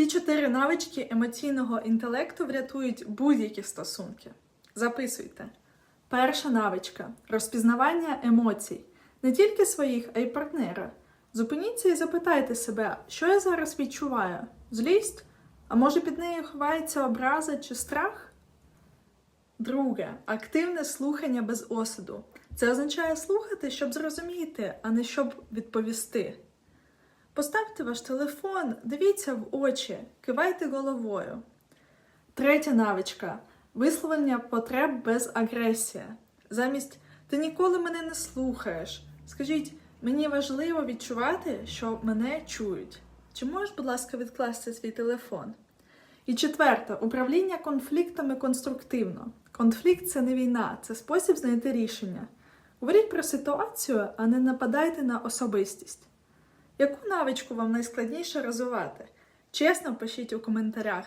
Ці чотири навички емоційного інтелекту врятують будь-які стосунки. Записуйте. Перша навичка розпізнавання емоцій, не тільки своїх, а й партнера. Зупиніться і запитайте себе, що я зараз відчуваю: злість? А може під нею ховається образа чи страх? Друге активне слухання без осуду. Це означає слухати, щоб зрозуміти, а не щоб відповісти. Поставте ваш телефон, дивіться в очі, кивайте головою. Третя навичка висловлення потреб без агресії. Замість ти ніколи мене не слухаєш. Скажіть, мені важливо відчувати, що мене чують. Чи можеш, будь ласка, відкласти свій телефон? І четверте управління конфліктами конструктивно. Конфлікт це не війна, це спосіб знайти рішення. Говоріть про ситуацію, а не нападайте на особистість. Яку навичку вам найскладніше розвивати? Чесно пишіть у коментарях.